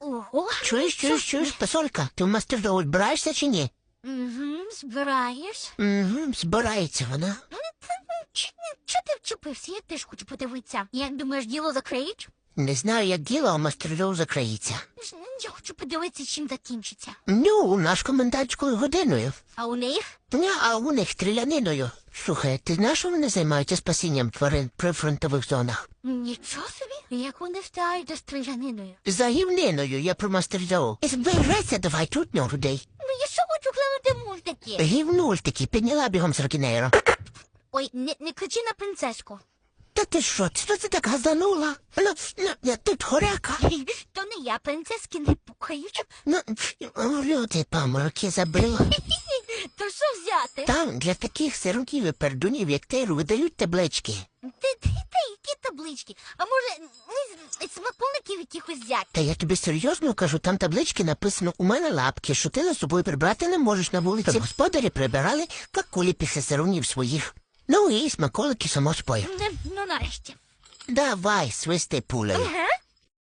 Ого. Чуєш, чуєш, чуєш, посолька, ти в мастердову збираєшся чи ні? Угу, збираєш. Угу, збирається вона. Чого ти вчепився? Я теж хочу подивитися. Як думаєш, діло закриють? Не знаю, як діло, а мастердов закриється. Я хочу подивитися, чим закінчиться. Ну, наш комендантською годиною. А у них? Ня, а у них стріляниною. Слухай, ти знаєш, що вони займаються спасінням тварин при фронтових зонах? Нічого собі. Як вони встають до стріляниною? За гівниною я про мастердову. Збирайся, давай тут на людей. Ну я що хочу глянути мультики. Гівнультики, підняла бігом з рокінейро. Ой, не, не кричи на принцеску. Та ти що, що це так газанула? Ну, ну, я тут хоряка. То не я, принцески не пукають. Ну, люди помилки забила. То що взяти? Там для таких сиротів і пердунів, як ти, видають таблички. Таблички? А може, з- смаколиків якихось взяти? Та я тобі серйозно кажу, там таблички написано у мене лапки, що ти за собою прибрати не можеш на вулиці. Та господарі прибирали какулі після сирунів своїх. Ну і смаколики само спою. Ну, ну нарешті. Давай, свисти пулею. Ага.